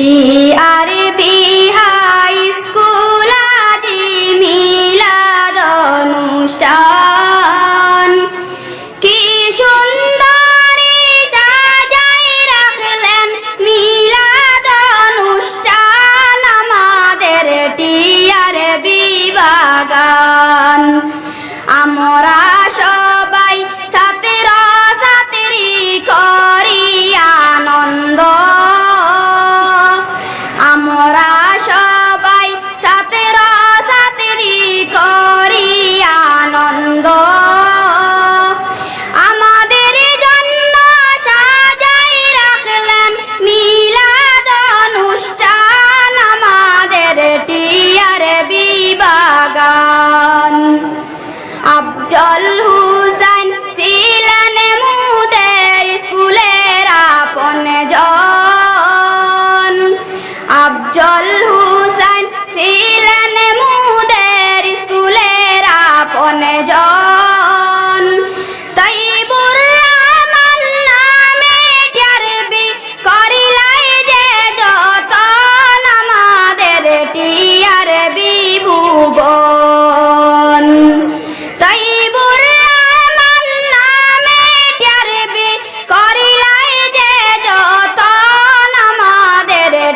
TRB high school আজি মিলাদ অনুষ্ঠান। তারা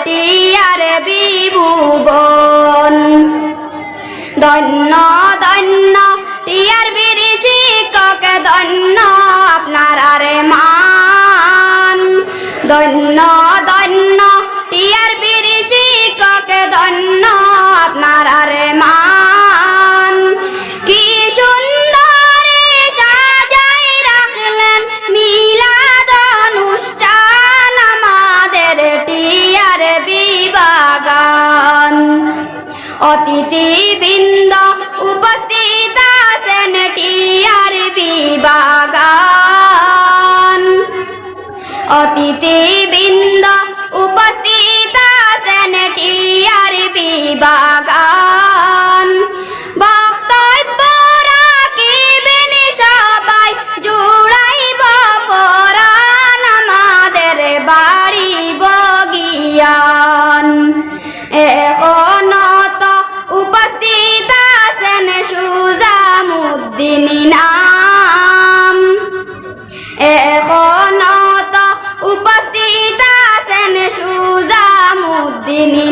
টিয়ার বিভুবন। ধন্য ধন্য টিয়ার বিরি শিক্ষক ধন্য আপনার রে মান ধন্য ধন্য টিয়ার বিরি শিক্ষক ধন্য আপনার রে মান অতিথি বৃন্দ উপস্থিত আছেন টিআর বিবাগান অতিথি tini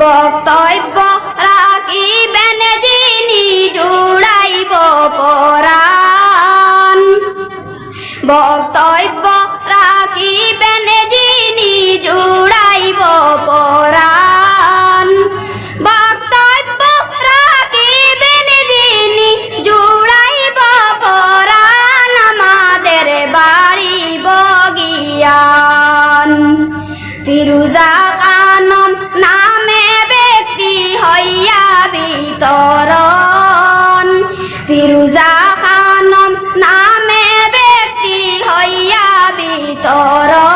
বক্তব্য রাখিবেন যিনি জুড়াইব পরাণ। বক্তব্য রাখিবেন যিনি জুড়াইব পরাণ। বক্তব্য রাখিবেন যিনি জুড়াইব পরাণ, আমাদের বাড়ি বগিয়ান। ফিরুজা খান হইয়া বিতরণ। ফিরুজা খানম নামে ব্যক্তি হইয়া বিতরণ।